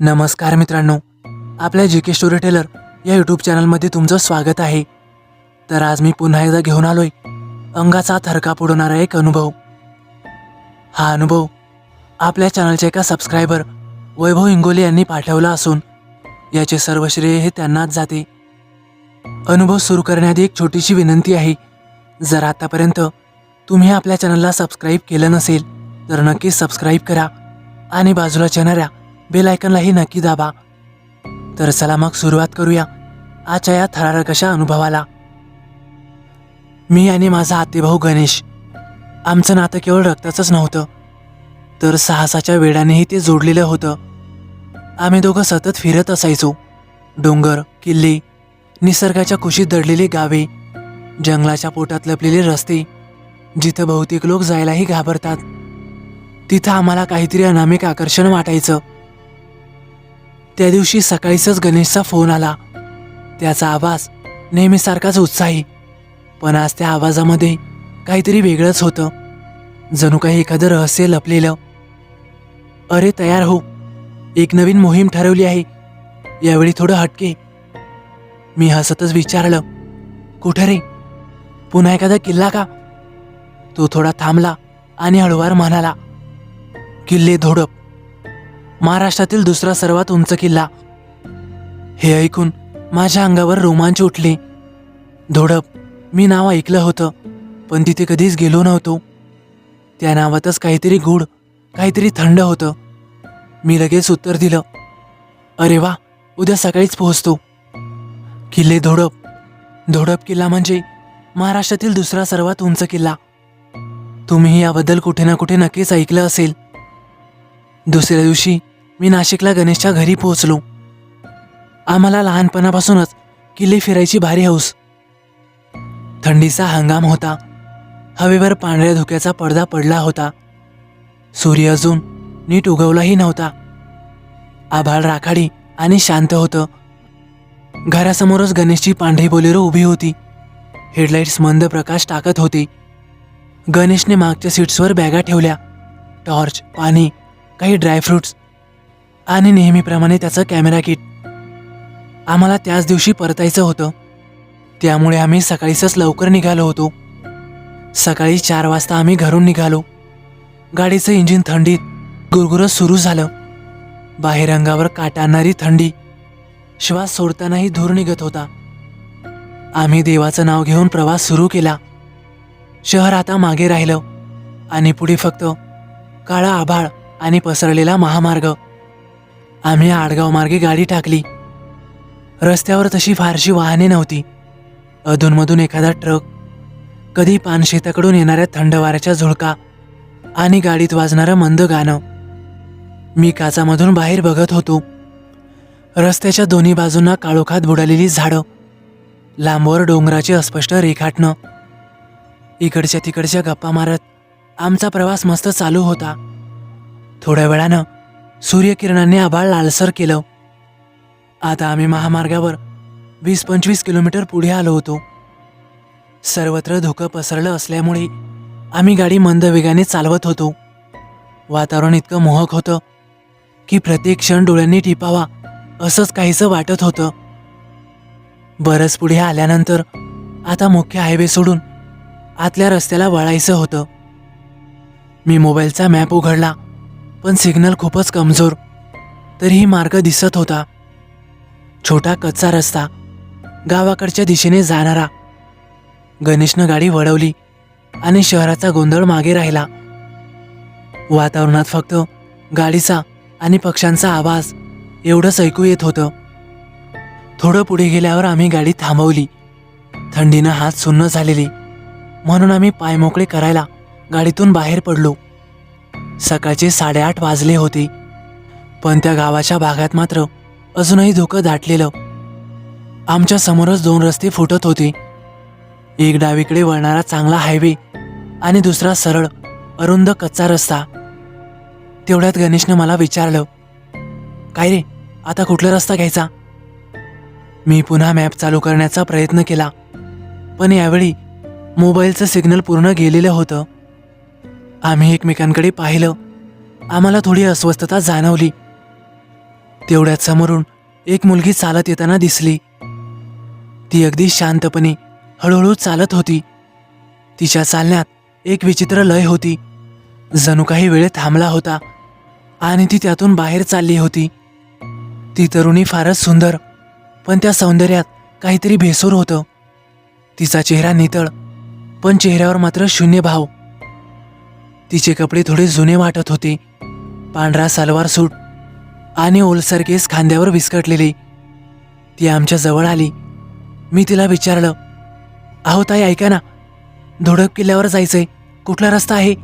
नमस्कार मित्रांनो आपल्या जी के स्टोरी टेलर या यूट्यूब चॅनलमध्ये तुमचं स्वागत आहे. तर आज मी पुन्हा एकदा घेऊन आलोय अंगाचा थरका पुडवणारा एक अनुभव. हा अनुभव आपल्या चॅनलच्या एका सबस्क्रायबर वैभव इंगोले यांनी पाठवला असून याचे सर्व श्रेय हे त्यांनाच जाते. अनुभव सुरू करण्याआधी एक छोटीशी विनंती आहे जर आतापर्यंत तुम्ही आपल्या चॅनलला सबस्क्राईब केलं नसेल तर नक्कीच सबस्क्राईब करा आणि बाजूला येणाऱ्या बेलायकनलाही नक्की दाबा. तर चला मग सुरुवात करूया आजच्या या थरारक अशा अनुभवाला. मी आणि माझा आतेभाऊ गणेश. आमचं नातं केवळ रक्ताचंच नव्हतं तर साहसाच्या वेडानेही ते जोडलेलं होतं. आम्ही दोघं सतत फिरत असायचो. डोंगर किल्ले निसर्गाच्या कुशीत दडलेली गावे जंगलाच्या पोटात लपलेले रस्ते जिथं बहुतेक लोक जायलाही घाबरतात. तिथं आम्हाला काहीतरी अनामिक आकर्षण वाटायचं. त्या दिवशी सकाळीच गणेशचा फोन आला. त्याचा आवाज नेहमीसारखाच उत्साही पण आज त्या आवाजामध्ये काहीतरी वेगळंच होतं. जणू काही एखादं रहस्य लपलेलं. अरे तयार हो. एक नवीन मोहीम ठरवली आहे. यावेळी थोडं हटके. मी हसतच विचारलं कुठं रे? पुन्हा एखादा किल्ला का? तो थोडा थांबला आणि हळूवार म्हणाला किल्ले धोडप. महाराष्ट्रातील दुसरा सर्वात उंच किल्ला. हे ऐकून माझ्या अंगावर रोमांच उठले. धोडप मी नाव ऐकलं होतं पण तिथे कधीच गेलो नव्हतो. त्या नावातच काहीतरी गूढ काहीतरी थंड होतं. मी लगेच उत्तर दिलं अरे वा उद्या सकाळीच पोहोचतो. किल्ले धोडप. धोडप किल्ला म्हणजे महाराष्ट्रातील दुसरा सर्वात उंच किल्ला. तुम्ही याबद्दल कुठे ना कुठे नक्कीच ऐकलं असेल. दुसऱ्या दिवशी मी नाशिकला गणेशच्या घरी पोहोचलो. आम्हाला लहानपणापासूनच किल्ले फिरायची भारी हौस. थंडीचा हंगाम होता. हवेवर पांढऱ्या धुक्याचा पडदा पडला होता. सूर्य अजून नीट उगवलाही नव्हता. आभाळ राखाडी आणि शांत होतं. घरासमोरच गणेशची पांढरी बोलेरो उभी होती. हेडलाईट्स मंद प्रकाश टाकत होते. गणेशने मागच्या सीट्सवर बॅगा ठेवल्या. टॉर्च पाणी काही ड्रायफ्रुट्स आणि नेहमीप्रमाणे त्याचं कॅमेरा किट. आम्हाला त्याच दिवशी परतायचं होतं. त्यामुळे आम्ही सकाळीच लवकर निघालो होतो. सकाळी चार वाजता आम्ही घरून निघालो. गाडीचं इंजिन थंडीत गुरगुरत सुरू झालं. बाहेर अंगावर काट आणणारी थंडी. श्वास सोडतानाही धूर निघत होता. आम्ही देवाचं नाव घेऊन प्रवास सुरू केला. शहर आता मागे राहिलं आणि पुढे फक्त काळा आभाळ आणि पसरलेला महामार्ग. आम्ही आडगाव मार्गे गाडी टाकली. रस्त्यावर तशी फारशी वाहने नव्हती. अधूनमधून एखादा ट्रक कधी पानशेताकडून येणाऱ्या थंड वाऱ्याच्या झुळका आणि गाडीत वाजणारं मंद गाणं. मी काचामधून बाहेर बघत होतो. रस्त्याच्या दोन्ही बाजूंना काळोखात बुडालेली झाडं लांबवर डोंगराचे अस्पष्ट रेखाटणं. इकडच्या तिकडच्या गप्पा मारत आमचा प्रवास मस्त चालू होता. थोड्या वेळानं सूर्यकिरणांनी आभाळ लालसर केलं. आता आम्ही महामार्गावर वीस पंचवीस किलोमीटर पुढे आलो होतो. सर्वत्र धुकं पसरलं असल्यामुळे आम्ही गाडी मंद वेगाने चालवत होतो. वातावरण इतकं मोहक होतं की प्रत्येक क्षण डोळ्यांनी टिपावा असंच काहीसं वाटत होतं. बरंच पुढे आल्यानंतर आता मुख्य हायवे सोडून आतल्या रस्त्याला वळायचं होतं. मी मोबाईलचा मॅप उघडला. पण सिग्नल खूपच कमजोर. तरीही मार्ग दिसत होता. छोटा कच्चा रस्ता गावाकडच्या दिशेने जाणारा. गणेशनं गाडी वळवली आणि शहराचा गोंधळ मागे राहिला. वातावरणात फक्त गाडीचा आणि पक्ष्यांचा आवाज एवढंच ऐकू येत होतं. थोडं पुढे गेल्यावर आम्ही गाडी थांबवली. थंडीनं हात सुन्न झालेली. म्हणून आम्ही पाय मोकळे करायला गाडीतून बाहेर पडलो. सकाळचे साडेआठ वाजले होते. पण त्या गावाच्या भागात मात्र अजूनही धुकं दाटलेलं. आमच्या समोरच दोन रस्ते फुटत होते. एक डावीकडे वळणारा चांगला हायवे आणि दुसरा सरळ अरुंद कच्चा रस्ता. तेवढ्यात गणेशनं मला विचारलं काय रे आता कुठला रस्ता घ्यायचा? मी पुन्हा मॅप चालू करण्याचा प्रयत्न केला पण यावेळी मोबाईलचं सिग्नल पूर्ण गेलेलं होतं. आम्ही एकमेकांकडे पाहिलं. आम्हाला थोडी अस्वस्थता जाणवली. तेवढ्यात समोरून एक मुलगी चालत येताना दिसली. ती अगदी शांतपणे हळूहळू चालत होती. तिच्या चालण्यात एक विचित्र लय होती. जणू काही वेळ थांबला होता आणि ती त्यातून बाहेर चालली होती. ती तरुणी फारच सुंदर पण त्या सौंदर्यात काहीतरी भेसूर होतं. तिचा चेहरा नितळ पण चेहऱ्यावर मात्र शून्य भाव. तिचे कपडे थोडे जुने वाटत होते. पांढरा सलवार सूट आणि ओलसर केस खांद्यावर विस्कटलेले. ती आमच्या जवळ आली. मी तिला विचारलं अहो ताई ऐका ना. धोडप किल्ल्यावर जायचंय. कुठला रस्ता आहे?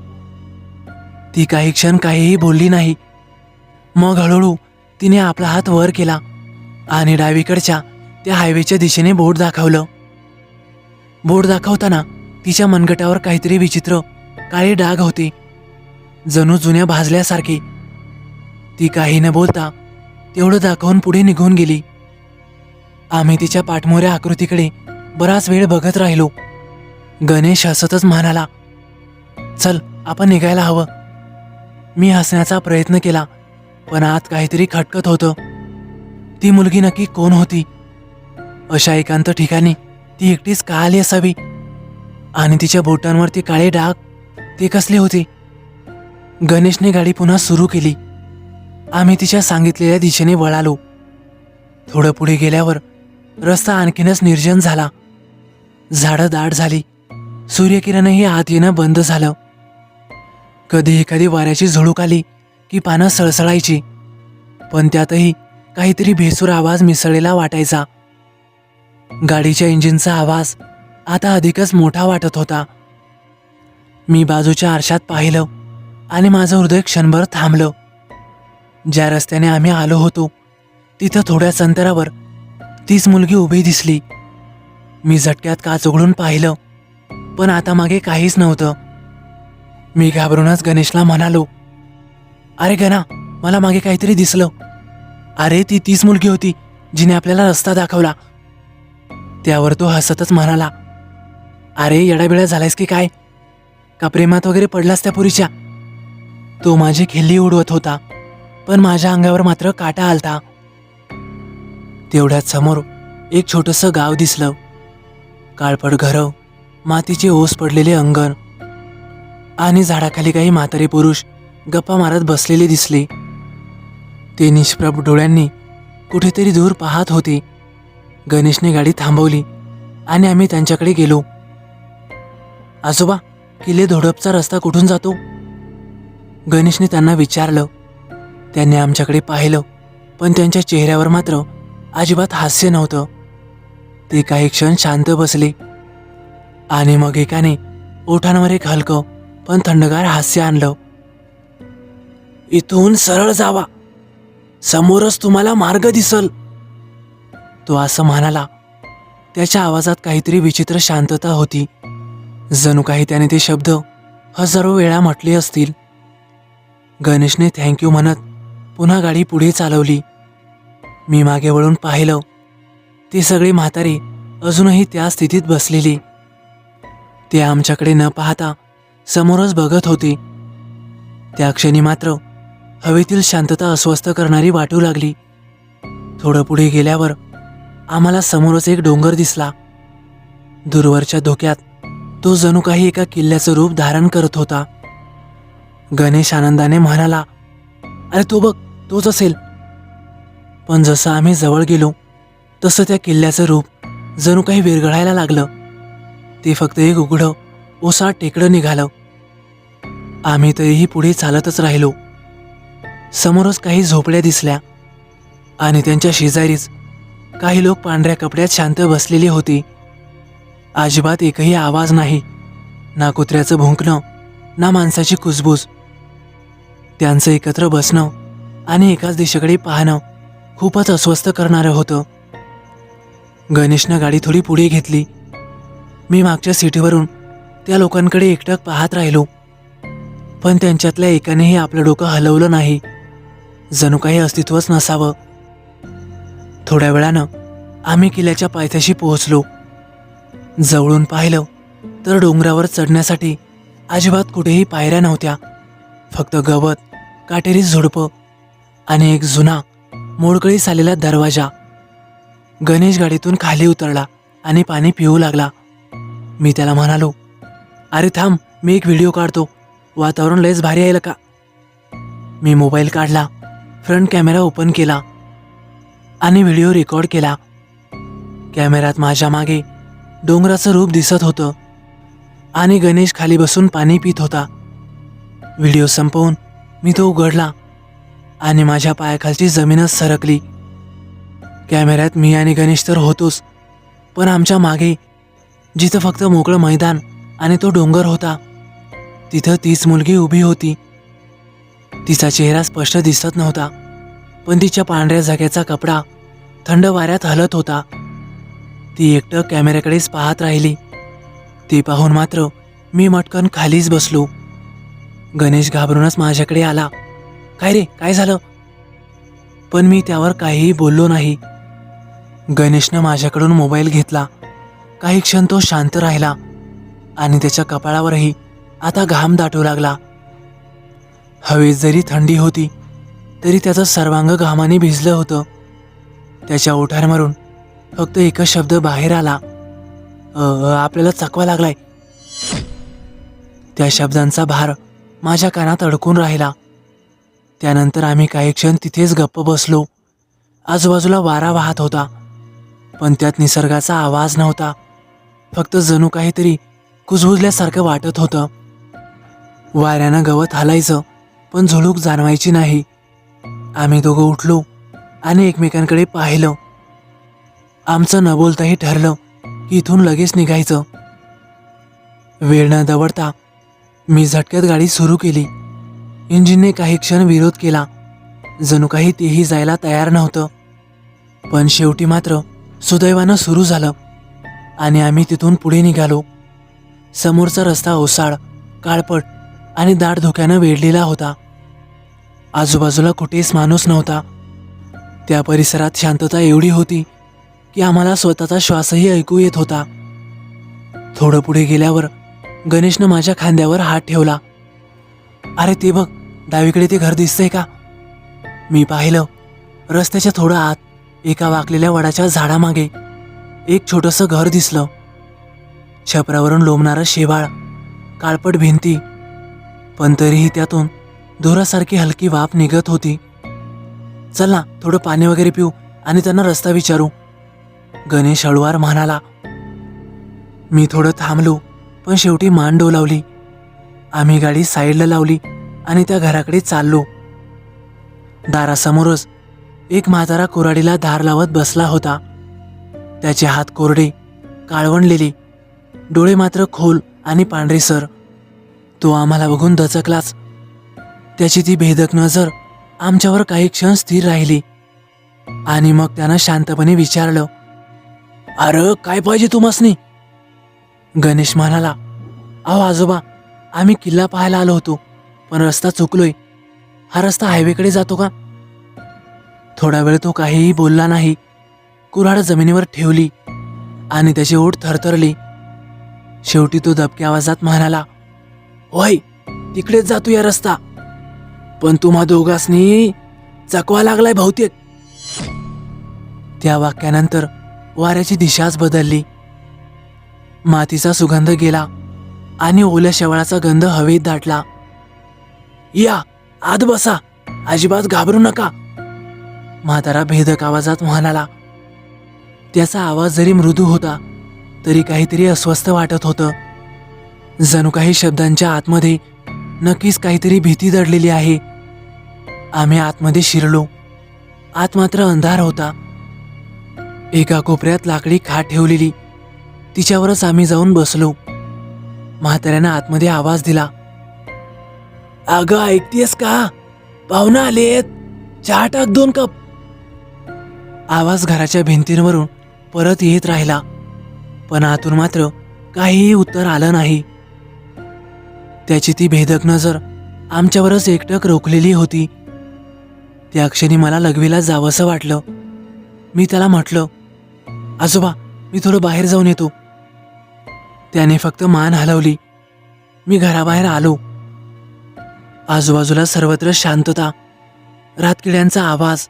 ती काही क्षण काहीही बोलली नाही. मग हळूहळू तिने आपला हात वर केला आणि डावीकडच्या त्या हायवेच्या दिशेने बोट दाखवलं. बोट दाखवताना तिच्या मनगटावर काहीतरी विचित्र काळे डाग होते. जणू जुन्या भाजल्यासारखे. ती काही न बोलता तेवढं दाखवून पुढे निघून गेली. आम्ही तिच्या पाठमोऱ्या आकृतीकडे बराच वेळ बघत राहिलो. गणेश हसतच म्हणाला चल आपण निघायला हवं. मी हसण्याचा प्रयत्न केला पण आत काहीतरी खटकत होतं. ती मुलगी नक्की कोण होती? अशा एकांत ठिकाणी ती एकटीच का आली असावी? आणि तिच्या बोटांवरती काळे डाग ते कसले होते? गणेशने गाडी पुन्हा सुरू केली. आम्ही तिच्या सांगितलेल्या दिशेने वळालो. थोडं पुढे गेल्यावर रस्ता आणखीनच निर्जन झाला. झाडं दाट झाली. सूर्यकिरणही आत येणं बंद झालं. कधी एखादी वाऱ्याची झुळूक आली की पानं सळसळायची. पण त्यातही काहीतरी भेसूर आवाज मिसळलेला वाटायचा. गाडीच्या इंजिनचा आवाज आता अधिकच मोठा वाटत होता. मी बाजूच्या आरशात पाहिलं आणि माझं हृदय क्षणभर थांबलं. ज्या रस्त्याने आम्ही आलो होतो तिथं थोड्याच अंतरावर तीच मुलगी उभी दिसली. मी झटक्यात काच उघडून पाहिलं पण आता मागे काहीच नव्हतं. मी घाबरूनच गणेशला म्हणालो अरे गणा मला मागे काहीतरी दिसलं. अरे ती तीच मुलगी होती जिने आपल्याला रस्ता दाखवला. त्यावर तो हसतच म्हणाला अरे येडाबिडा झालायस की काय? का प्रेमात वगैरे पडलास त्या पुरीच्या? तो माझी खिल्ली उडवत होता पण माझ्या अंगावर मात्र काटा आलता. तेवढ्यात समोर एक छोटंसं गाव दिसलं. काळपट घरं मातीचे ओस पडलेले अंगण आणि झाडाखाली काही म्हातारे पुरुष गप्पा मारत बसलेले दिसले. ते निष्प्रभ डोळ्यांनी कुठेतरी दूर पाहत होते. गणेशने गाडी थांबवली आणि आम्ही त्यांच्याकडे गेलो. आजोबा किल्ले धोडपचा रस्ता कुठून जातो? गणेशने त्यांना विचारलं. त्यांनी आमच्याकडे पाहिलं पण त्यांच्या चेहऱ्यावर मात्र अजिबात हास्य नव्हतं. ते काही क्षण शांत बसले. आणि मग एकाने ओठांवर एक हलकं पण थंडगार हास्य आणलं. इथून सरळ जावा. समोरच तुम्हाला मार्ग दिसल. तो असं म्हणाला. त्याच्या आवाजात काहीतरी विचित्र शांतता होती. जणू काही त्याने ते शब्द हजारो वेळा म्हटले असतील. गणेशने थँक्यू म्हणत पुन्हा गाडी पुढे चालवली. मी मागे वळून पाहिलं. ते सगळे म्हातारे अजूनही त्या स्थितीत बसलेली. ते आमच्याकडे न पाहता समोरच बघत होते. त्या क्षणी मात्र हवेतील शांतता अस्वस्थ करणारी वाटू लागली. थोडं पुढे गेल्यावर आम्हाला समोरच एक डोंगर दिसला. दूरवरच्या धोक्यात तो जणू काही एका किल्ल्याचं रूप धारण करत होता. गणेश आनंदाने म्हणाला अरे तो बघ तोच असेल. पण जसं आम्ही जवळ गेलो तसं त्या किल्ल्याचं रूप जणू काही विरघळायला लागलं. ते फक्त एक उघडं ओसा टेकडं निघालं. आम्ही तरीही पुढे चालतच राहिलो. समोरच काही झोपड्या दिसल्या आणि त्यांच्या शेजारीच काही लोक पांढऱ्या कपड्यात शांत बसलेली होती. अजिबात एकही आवाज नाही. ना कुत्र्याचं भुंकणं ना माणसाची कुजबूज. त्यांचं एकत्र बसणं आणि एकाच दिशेकडे पाहणं खूपच अस्वस्थ करणारं होतं. गणेशनं गाडी थोडी पुढे घेतली. मी मागच्या सीटीवरून त्या लोकांकडे एकटक पाहत राहिलो. पण त्यांच्यातल्या एकानेही आपलं डोकं हलवलं नाही. जणू काही अस्तित्वच नसावं. थोड्या वेळानं आम्ही किल्ल्याच्या पायथ्याशी पोहोचलो. जवळून पाहिलं तर डोंगरावर चढण्यासाठी अजिबात कुठेही पायऱ्या नव्हत्या. फक्त गवत काटेरी झुडपं आणि एक जुना मोडकळीस आलेला दरवाजा. गणेश गाडीतून खाली उतरला आणि पाणी पिऊ लागला. मी त्याला म्हणालो अरे थांब मी एक व्हिडिओ काढतो. वातावरण लयच भारी आहे का मी मोबाईल काढला फ्रंट कॅमेरा ओपन केला आणि व्हिडिओ रेकॉर्ड केला. कॅमेऱ्यात माझ्या मागे डोंगराचं रूप दिसत होतं. आणि गणेश खाली बसून पाणी पित होता. व्हिडिओ संपवून मी तो उघडला आणि माझ्या पायाखालची जमीनच सरकली. कॅमेऱ्यात मी आणि गणेश तर होतोच पण आमच्या मागे जिथं फक्त मोकळं मैदान आणि तो डोंगर होता तिथं तीच मुलगी उभी होती. तिचा चेहरा स्पष्ट दिसत नव्हता पण तिच्या पांढऱ्या जाग्याचा कपडा थंड वाऱ्यात हलत होता. ती एकटं कॅमेऱ्याकडेच पाहत राहिली. ती पाहून मात्र मी मटकन खालीच बसलो. गणेश घाबरूनच माझ्याकडे आला. काय रे काय झालं? पण मी त्यावर काहीही बोललो नाही. गणेशनं माझ्याकडून मोबाईल घेतला. काही क्षण तो शांत राहिला आणि त्याच्या कपाळावरही आता घाम दाटू लागला. हवेत जरी थंडी होती तरी त्याचं सर्वांग घामाने भिजलं होतं. त्याच्या ओठांवरून फक्त एकच शब्द बाहेर आला. आपल्याला चकवा लागलाय. त्या शब्दांचा भार माझ्या कानात अडकून राहिला. त्यानंतर आम्ही काही क्षण तिथेच गप्प बसलो. आजूबाजूला वारा वाहत होता पण त्यात निसर्गाचा आवाज नव्हता. फक्त जणू काहीतरी कुजबुजल्यासारखं वाटत होतं. वाऱ्यानं गवत हालायचं पण झुळूक जाणवायची नाही. आम्ही दोघं उठलो आणि एकमेकांकडे पाहिलं. आमचं न बोलताही ठरलं की इथून लगेच निघायचं. वेळ न दवडता मी झटक्यात गाडी सुरू केली. इंजिनने काही क्षण विरोध केला. जणू काही तेही जायला तयार नव्हतं. पण शेवटी मात्र सुदैवानं सुरू झालं आणि आम्ही तिथून पुढे निघालो. समोरचा रस्ता ओसाड काळपट आणि दाट धोक्यानं वेढलेला होता. आजूबाजूला कुठेच माणूस नव्हता. त्या परिसरात शांतता एवढी होती की आम्हाला स्वतःचा श्वासही ऐकू येत होता. थोडं पुढे गेल्यावर गणेशनं माझ्या खांद्यावर हात ठेवला. अरे ते बघ डावीकडे ते घर दिसतंय का? मी पाहिलं रस्त्याच्या थोडं आत एका वाकलेल्या वडाच्या झाडामागे एक छोटंसं घर दिसलं. छपरावरून लोंबणारं शेवाळ काळपट भिंती पण तरीही त्यातून धुरासारखी हलकी वाफ निघत होती. चल ना थोडं पाणी वगैरे पिऊ आणि त्यांना रस्ता विचारू. गणेश हळुवार म्हणाला मी थोडं थांबलो पण शेवटी मान डोलावली. आम्ही गाडी साईडला लावली आणि त्या घराकडे चाललो. दारासमोरच एक म्हातारा कोराडीला धार लावत बसला होता. त्याचे हात कोरडे काळवणलेले डोळे मात्र खोल आणि पांढरेसर तो आम्हाला बघून दचकलाच. त्याची ती भेदक नजर आमच्यावर काही क्षण स्थिर राहिली आणि मग त्यानं शांतपणे विचारलं अरे काय पाहिजे तुम्हासनी? गणेश म्हणाला अहो आजोबा आम्ही किल्ला पाहायला आलो होतो पण रस्ता चुकलोय. हा रस्ता हायवेकडे जातो का? थोडा वेळ तो काहीही बोलला नाही. कुऱ्हाड जमिनीवर ठेवली आणि त्याची ओठ थरथरली. शेवटी तो दबक्या आवाजात म्हणाला होय तिकडेच जातो या रस्ता. पण तुम्हा दोघांसनी चकवा लागलाय बहुतेक. त्या वाक्यानंतर वाऱ्याची दिशाच बदलली. मातीचा सुगंध गेला आणि ओल्या शेवाळाचा गंध हवेत दाटला. या आत बसा. अजिबात घाबरू नका. म्हातारा भेदक आवाजात म्हणाला. त्याचा आवाज जरी मृदू होता तरी काहीतरी अस्वस्थ वाटत होतं. जणू काही शब्दांच्या आतमध्ये नक्कीच काहीतरी भीती दडलेली आहे. आम्ही आतमध्ये शिरलो. आत मात्र अंधार होता. एका कोपऱ्यात लाकडी खाट ठेवलेली. तिच्यावरच आम्ही जाऊन बसलो. म्हाताऱ्यानं आतमध्ये आवाज दिला. अगं ऐकतेस का? पाहुणा आलेत. चहा टाक दोन कप. आवाज घराच्या भिंतींवरून परत येत राहिला. पण आतून मात्र काहीही उत्तर आलं नाही. त्याची ती भेदक नजर आमच्यावरच एकटक रोखलेली होती. त्या क्षणी मला लघवीला जावंसं वाटलं. मी त्याला म्हटलं आजोबा मी थोडं बाहेर जाऊन येतो. त्याने फक्त मान हलवली. मी घराबाहेर आलो. आजूबाजूला सर्वत्र शांतता रातकिड्यांचा आवाज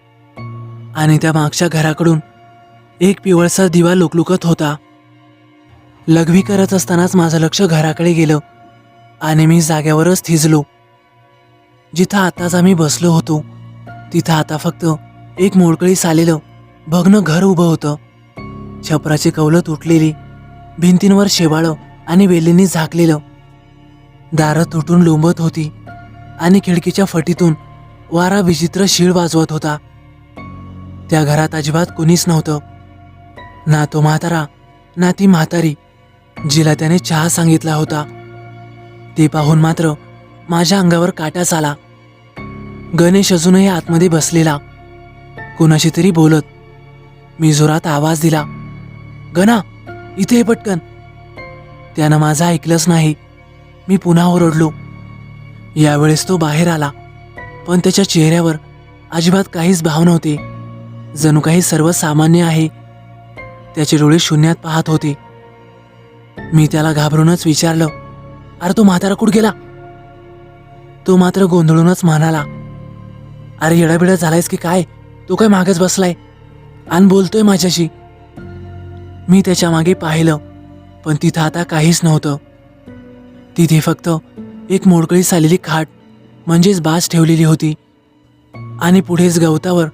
आणि त्या मागच्या घराकडून एक पिवळसा दिवा लुकलुकत होता. लघवी करत असतानाच माझं लक्ष घराकडे गेलं आणि मी जाग्यावरच थिजलो. जिथं आताच आम्ही बसलो होतो तिथं आता फक्त एक मोडकळीस आलेलं भग्न घर उभं होतं. छपराची कवलं तुटलेली भिंतींवर शेवाळं आणि वेलींनी झाकलेलं. दारं तुटून लोंबत होती आणि खिडकीच्या फटीतून वारा विचित्र शीळ वाजवत होता. त्या घरात अजिबात कुणीच नव्हतं. ना तो म्हातारा ना ती म्हातारी जिला त्याने चहा सांगितला होता. ते पाहून मात्र माझ्या अंगावर काटाच आला. गणेश अजूनही आतमध्ये बसलेला. कुणाशी तरी बोलत मी जोरात आवाज दिला. गणा इथे पटकन. त्यानं माझं ऐकलंच नाही. मी पुन्हा ओरडलो. यावेळेस तो बाहेर आला पण त्याच्या चेहऱ्यावर अजिबात काहीच भाव नव्हते. जणू काही सर्वसामान्य आहे. त्याचे डोळे शून्यात पाहत होते. मी त्याला घाबरूनच विचारलं अरे तो म्हातारा कुठ गेला? तो मात्र गोंधळूनच म्हणाला अरे येडाबिडा झालायस की काय? तो काय मागच बसलाय. आणि बोलतोय माझ्याशी. मी त्याच्यामागे पाहिलं पण तिथं आता काहीच नव्हतं. तिथे फक्त एक मोडकळी आलेली खाट म्हणजेच बास ठेवलेली होती. आणि पुढेच गवतावर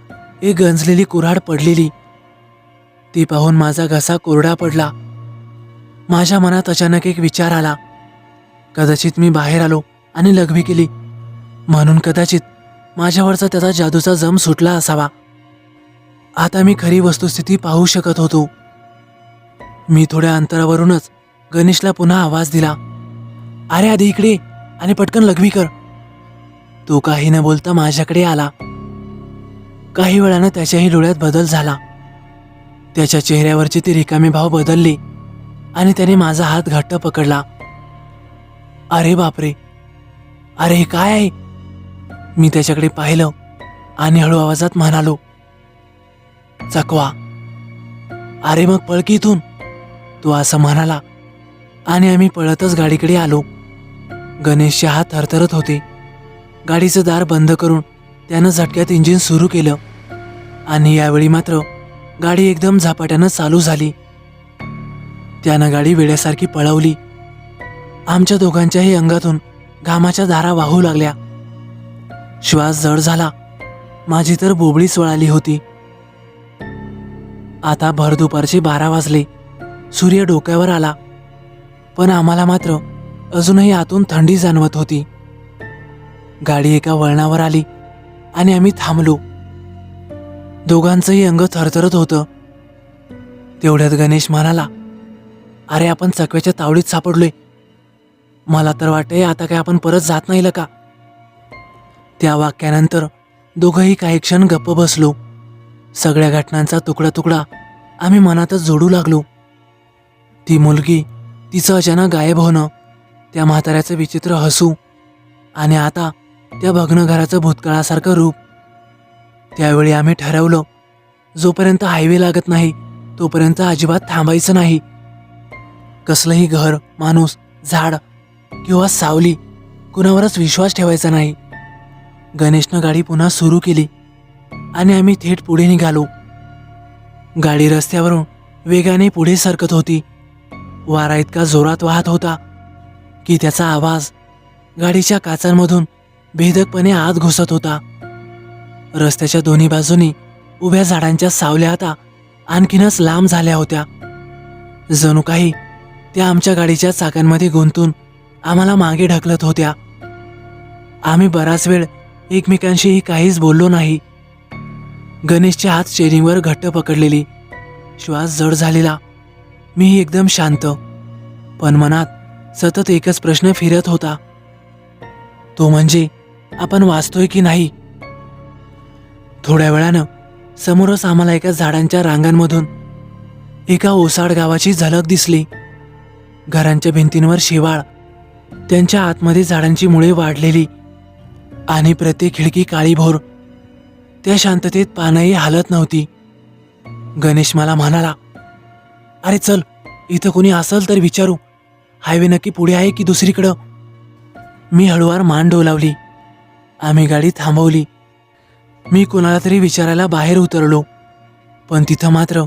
एक गंजलेली कुऱ्हाड पडलेली. ती पाहून माझा घसा कोरडा पडला. माझ्या मनात अचानक एक विचार आला. कदाचित मी बाहेर आलो आणि लघवी केली. म्हणून कदाचित माझ्यावरचा त्याचा जादूचा जम सुटला असावा. आता मी खरी वस्तुस्थिती पाहू शकत होतो. मी थोड्या अंतरावरूनच गणेशला पुन्हा आवाज दिला. अरे आधी इकडे आणि पटकन लघवी कर. तो काही न बोलता माझ्याकडे आला. काही वेळानं त्याच्याही डोळ्यात बदल झाला. त्याच्या चेहऱ्यावरचे ते रिकामे भाव बदलले आणि त्याने माझा हात घट्ट पकडला. अरे बापरे! अरे हे काय आहे? मी त्याच्याकडे पाहिलं आणि हळू आवाजात म्हणालो चकवा. अरे मग पळकी इथून. तो असं म्हणाला. आणि आम्ही पळतच गाडीकडे आलो. गणेशचे हात थरथरत होते. गाडीचं दार बंद करून त्यानं झटक्यात इंजिन सुरू केलं. आणि यावेळी मात्र गाडी एकदम झपाट्यानं चालू झाली. त्यानं गाडी वेड्यासारखी पळवली. आमच्या दोघांच्याही अंगातून घामाच्या धारा वाहू लागल्या. श्वास जड झाला. माझी तर बोबळीच वळाली होती. आता भर दुपारचे बारा वाजले. सूर्य डोक्यावर आला. पण आम्हाला मात्र अजूनही आतून थंडी जाणवत होती. गाडी एका वळणावर आली आणि आम्ही थांबलो. दोघांचंही अंग थरथरत होतं. तेवढ्यात गणेश म्हणाला अरे आपण चकव्याच्या तावडीत सापडलोय. मला तर वाटे आता काय आपण परत जात नाही का त्या वाक्यानंतर दोघंही काही क्षण गप्प बसलो. सगळ्या घटनांचा तुकडा तुकडा आम्ही मनातच जोडू लागलो. ती मुलगी तिचं अचानक गायब होणं त्या म्हाताऱ्याचं विचित्र हसू आणि आता त्या भग्न घराचं भूतकाळासारखं रूप. त्यावेळी आम्ही ठरवलं जोपर्यंत हायवे लागत नाही तोपर्यंत अजिबात थांबायचं नाही. कसलंही घर माणूस झाड किंवा सावली कुणावरच विश्वास ठेवायचा नाही. गणेशनं गाडी पुन्हा सुरू केली आणि आम्ही थेट पुढे निघालो. गाडी रस्त्यावरून वेगाने पुढे सरकत होती. वारा इतका जोरात वाहत होता की त्याचा आवाज गाडीच्या काचांमधून भेदकपणे आत घुसत होता. रस्त्याच्या दोन्ही बाजूनी उभ्या झाडांच्या सावल्या आता आणखीनच लांब झाल्या होत्या. जणू काही त्या आमच्या गाडीच्या चाकांमध्ये गुंतून आम्हाला मागे ढकलत होत्या. आम्ही बराच वेळ एकमेकांशीही काहीच बोललो नाही. गणेशचे हात स्टेरिंगवर घट्ट पकडलेली श्वास जड झालेला मीही एकदम शांत. पण मनात सतत एकच प्रश्न फिरत होता. तो म्हणजे आपण वाचतोय की नाही? थोड्या वेळानं समोरच आम्हाला एका झाडांच्या रांगांमधून एका ओसाड गावाची झलक दिसली. घरांच्या भिंतींवर शेवाळ त्यांच्या आतमध्ये झाडांची मुळे वाढलेली आणि प्रत्येक खिडकी काळीभोर. त्या शांततेत पानही हालत नव्हती. गणेश मला म्हणाला अरे चल इथं कोणी असेल तर विचारू. हायवे नक्की पुढे आहे की दुसरीकडं? मी हळूवार मान डोलावली. आम्ही गाडी थांबवली. मी कोणाला तरी विचारायला बाहेर उतरलो. पण तिथं मात्र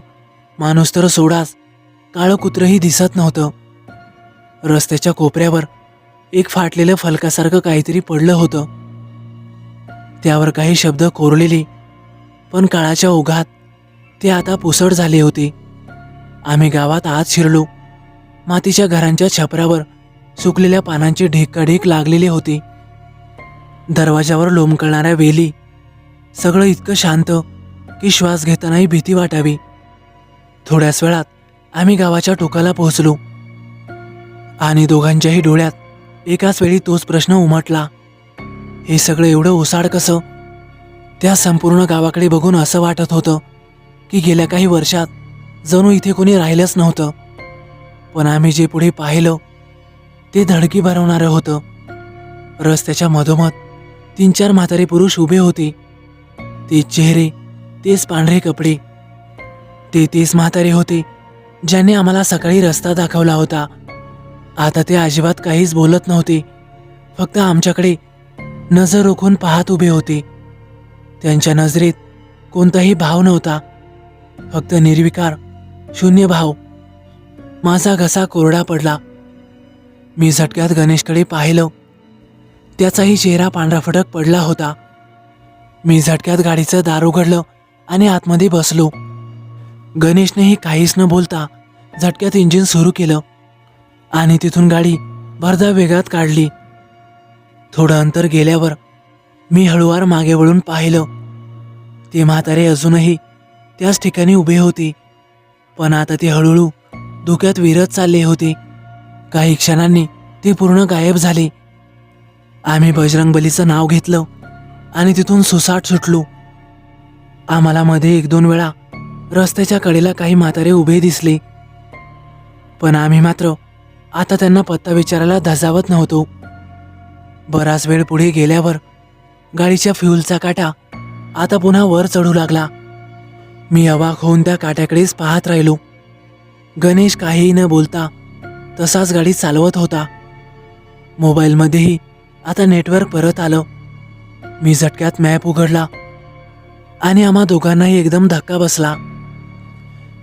माणूस तर सोडाच काळं कुत्रंही दिसत नव्हतं. रस्त्याच्या कोपऱ्यावर एक फाटलेलं फलकासारखं काहीतरी पडलं होतं. त्यावर काही शब्द कोरलेले पण काळाच्या ओघात ते आता पुसट झाले होते. आम्ही गावात आत शिरलो. मातीच्या घरांच्या छपरावर सुकलेल्या पानांची ढेकाढेक लागलेली होती. दरवाजावर लोंबकळणाऱ्या वेली. सगळं इतकं शांत की श्वास घेतानाही भीती वाटावी. थोड्याच वेळात आम्ही गावाच्या टोकाला पोहोचलो. आणि दोघांच्याही डोळ्यात एकाच वेळी तोच प्रश्न उमटला. हे सगळं एवढं ओसाड कसं? त्या संपूर्ण गावाकडे बघून असं वाटत होतं की गेल्या काही वर्षात जणू इथे कोणी राहिलंच नव्हतं. पण आम्ही जे पुढे पाहिलं ते धडकी भरवणारं होतं. रस्त्याच्या मधोमध तीन चार म्हातारे पुरुष उभे होते. तेच चेहरे तेच पांढरे कपडे. ते तेच म्हातारे होते ज्यांनी आम्हाला सकाळी रस्ता दाखवला होता. आता ते अजिबात काहीच बोलत नव्हते. फक्त आमच्याकडे नजर रोखून पाहत उभे होते. त्यांच्या नजरेत कोणताही भाव नव्हता. फक्त निर्विकार शून्य भाव. माझा घसा कोरडा पडला. मी झटक्यात गणेशकडे पाहिलं. त्याचाही चेहरा पांढराफटक पडला होता. मी झटक्यात गाडीचं दार उघडलं आणि आतमध्ये बसलो. गणेशनेही काहीच न बोलता झटक्यात इंजिन सुरू केलं आणि तिथून गाडी भरदा वेगात काढली. थोडं अंतर गेल्यावर मी हळुवार मागे वळून पाहिलं. ते म्हातारे अजूनही त्याच ठिकाणी उभे होते. पण आता ते हळूहळू धुक्यात विरत चालले होते. काही क्षणांनी ते पूर्ण गायब झाले. आम्ही बजरंगबलीचं नाव घेतलं आणि तिथून सुसाट सुटलो. आम्हाला मध्ये एक दोन वेळा रस्त्याच्या कडेला काही म्हातारे उभे दिसले. पण आम्ही मात्र आता त्यांना पत्ता विचारायला धजावत नव्हतो. बराच वेळ पुढे गेल्यावर गाडीच्या फ्यूलचा काटा आता पुन्हा वर चढू लागला. मी अवाक होऊन त्या काट्याकडेच पाहत राहिलो. गणेश काहीही न बोलता तसाच गाडी चालवत होता. मोबाईलमध्येही आता नेटवर्क परत आलं. मी झटक्यात मॅप उघडला आणि आम्हा दोघांनाही एकदम धक्का बसला.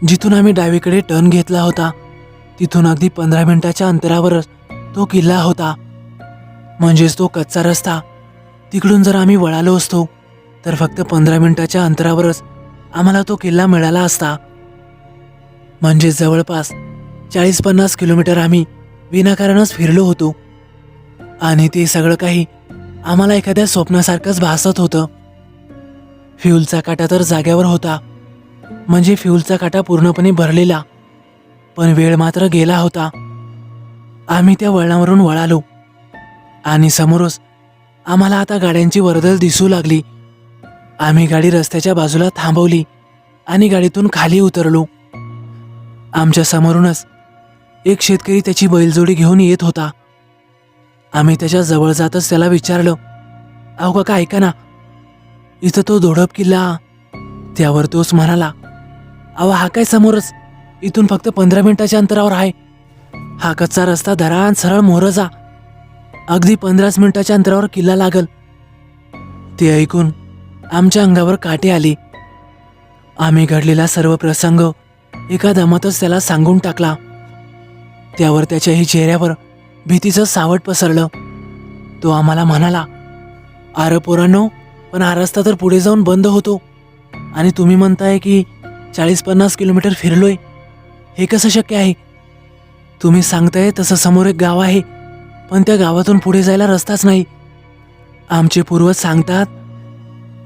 जिथून आम्ही डावीकडे टर्न घेतला होता तिथून अगदी पंधरा मिनिटाच्या अंतरावरच तो किल्ला होता. म्हणजेच तो कच्चा रस्ता. तिकडून जर आम्ही वळालो असतो तर फक्त पंधरा मिनिटाच्या अंतरावरच आम्हाला तो किल्ला मिळाला असता. म्हणजे जवळपास चाळीस पन्नास किलोमीटर आम्ही विनाकारणच फिरलो होतो. आणि ते सगळं काही आम्हाला एखाद्या स्वप्नासारखंच भासत होतं. फ्यूलचा काटा तर जाग्यावर होता. म्हणजे फ्यूलचा काटा पूर्णपणे भरलेला. पण वेळ मात्र गेला होता. आम्ही त्या वळणावरून वळालो. आणि समोरच आम्हाला आता गाड्यांची वर्दळ दिसू लागली. आम्ही गाडी रस्त्याच्या बाजूला थांबवली आणि गाडीतून खाली उतरलो. आमच्या समोरूनच एक शेतकरी त्याची बैलजोडी घेऊन येत होता. आम्ही त्याच्याजवळ जातच त्याला विचारलं अहो काका ऐका ना. इथं तो धोडप किल्ला त्यावर तोच म्हणाला अहो हा काय समोरच? इथून फक्त पंधरा मिनिटाच्या अंतरावर आहे. हा कच्चा रस्ता धरान सरळ मोहर जा. अगदी पंधराच मिनिटाच्या अंतरावर किल्ला लागल. ते ऐकून आमच्या अंगावर काटे आले. आम्ही घडलेला सर्व प्रसंग एका दमातच त्याला सांगून टाकला. त्यावर त्याच्याही चेहऱ्यावर भीतीचं सावट पसरलं. तो आम्हाला म्हणाला अरे पोरांनो पण हा रस्ता तर पुढे जाऊन बंद होतो. आणि तुम्ही म्हणताय की चाळीस पन्नास किलोमीटर फिरलोय. हे कसं शक्य आहे? तुम्ही सांगताय तसं समोर एक गाव आहे पण त्या गावातून पुढे जायला रस्ताच नाही. आमचे पूर्वज सांगतात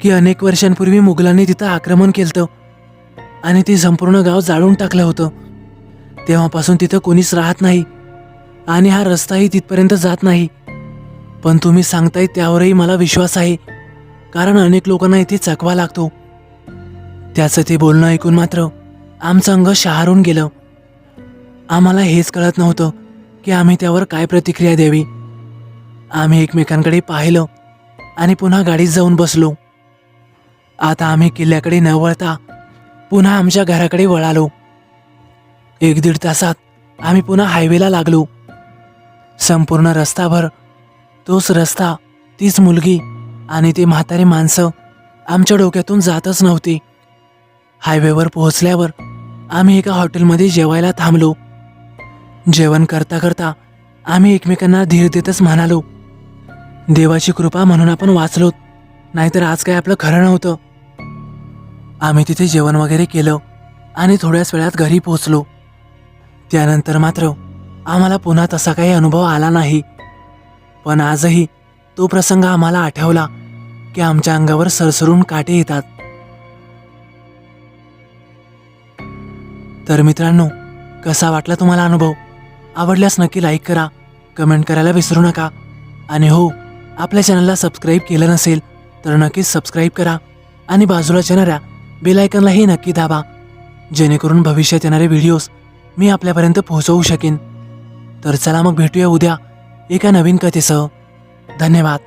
की अनेक वर्षांपूर्वी मुघलांनी तिथं आक्रमण केलं आणि ते संपूर्ण गाव जाळून टाकलं होतं. तेव्हापासून तिथं कोणीच राहत नाही आणि हा रस्ताही तिथपर्यंत जात नाही. पण तुम्ही सांगताय त्यावरही मला विश्वास आहे कारण अनेक लोकांना इथे चकवा लागतो. त्याचं ते बोलणं ऐकून मात्र आमचं अंग शहारून गेलं. आम्हाला हेच कळत नव्हतं की आम्ही त्यावर काय प्रतिक्रिया द्यावी. आम्ही एकमेकांकडे पाहिलं आणि पुन्हा गाडीत जाऊन बसलो. आता आम्ही किल्ल्याकडे न वळता पुन्हा आमच्या घराकडे वळालो. एक दीड तासात आम्ही पुन्हा हायवेला लागलो. संपूर्ण रस्ताभर तोच रस्ता तीच मुलगी आणि ती म्हातारी माणसं आमच्या डोक्यातून जातच नव्हती. हायवेवर पोहोचल्यावर आम्ही एका हॉटेलमध्ये जेवायला थांबलो. जेवण करता करता आम्ही एकमेकांना धीर देतच म्हणालो देवाची कृपा म्हणून आपण वाचलोत. नाहीतर आज काय आपलं खरं नव्हतं. आम्ही तिथे जेवण वगैरे केलं आणि थोड्याच वेळात घरी पोहोचलो. त्यानंतर मात्र आम्हाला पुन्हा तसा काही अनुभव आला नाही. पण आजही तो प्रसंग आम्हाला आठवला की आमच्या अंगावर सरसरून काटे येतात. तर मित्रांनो कसा वाटला तुम्हाला अनुभव? आवडल्यास नक्की लाईक करा कमेंट करायला विसरू नका. आणि हो आपल्या चॅनलला सबस्क्राईब केलं नसेल तर नक्कीच सबस्क्राईब करा आणि बाजूला येणाऱ्या बेलायकनलाही नक्की दाबा. जेणेकरून भविष्यात येणारे व्हिडिओज मी आपल्यापर्यंत पोहोचवू शकेन. तर चला मग भेटूया उद्या एका नवीन कथेसह. धन्यवाद.